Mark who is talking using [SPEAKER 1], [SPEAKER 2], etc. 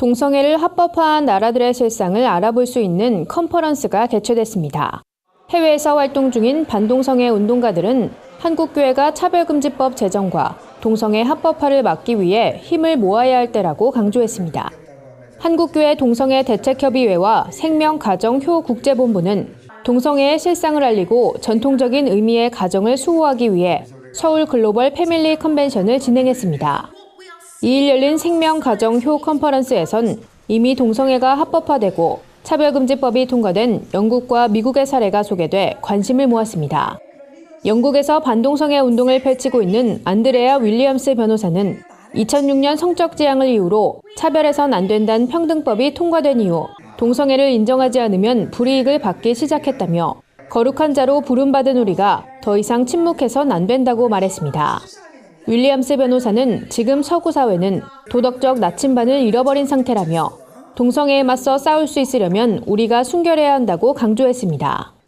[SPEAKER 1] 동성애를 합법화한 나라들의 실상을 알아볼 수 있는 컨퍼런스가 개최됐습니다. 해외에서 활동 중인 반동성애 운동가들은 한국교회가 차별금지법 제정과 동성애 합법화를 막기 위해 힘을 모아야 할 때라고 강조했습니다. 한국교회 동성애 대책협의회와 생명가정효 국제본부는 동성애의 실상을 알리고 전통적인 의미의 가정을 수호하기 위해 서울 글로벌 패밀리 컨벤션을 진행했습니다. 2일 열린 생명가정효 컨퍼런스에선 이미 동성애가 합법화되고 차별금지법이 통과된 영국과 미국의 사례가 소개돼 관심을 모았습니다. 영국에서 반동성애 운동을 펼치고 있는 안드레아 윌리엄스 변호사는 2006년 성적 지향을 이유로 차별해선 안 된다는 평등법이 통과된 이후 동성애를 인정하지 않으면 불이익을 받기 시작했다며 거룩한 자로 부름받은 우리가 더 이상 침묵해선 안 된다고 말했습니다. 윌리엄스 변호사는 지금 서구 사회는 도덕적 나침반을 잃어버린 상태라며 동성애에 맞서 싸울 수 있으려면 우리가 순결해야 한다고 강조했습니다.